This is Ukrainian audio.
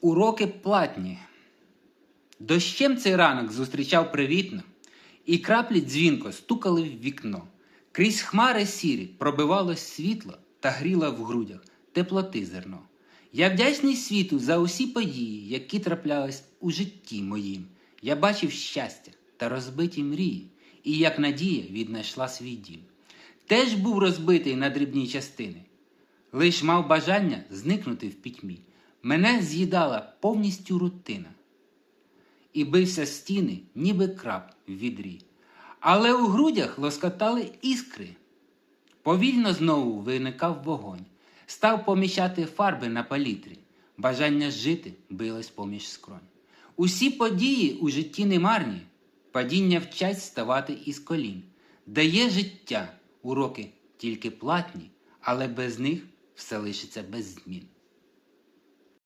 Уроки платні. Дощем цей ранок зустрічав привітно, і краплі дзвінко стукали в вікно. Крізь хмари сірі пробивалось світло та гріло в грудях теплоти зерно. Я вдячний світу за усі події, які траплялись у житті моїм. Я бачив щастя та розбиті мрії, і як надія віднайшла свій дім. Теж був розбитий на дрібні частини, лиш мав бажання зникнути в пітьмі. Мене з'їдала повністю рутина і бився стіни, ніби краб в відрі. Але у грудях лоскотали іскри. Повільно знову виникав вогонь, став поміщати фарби на палітрі. Бажання жити билось поміж скронь. Усі події у житті не марні, падіння вчать ставати із колін. Дає життя, уроки тільки платні, але без них все лишиться без змін.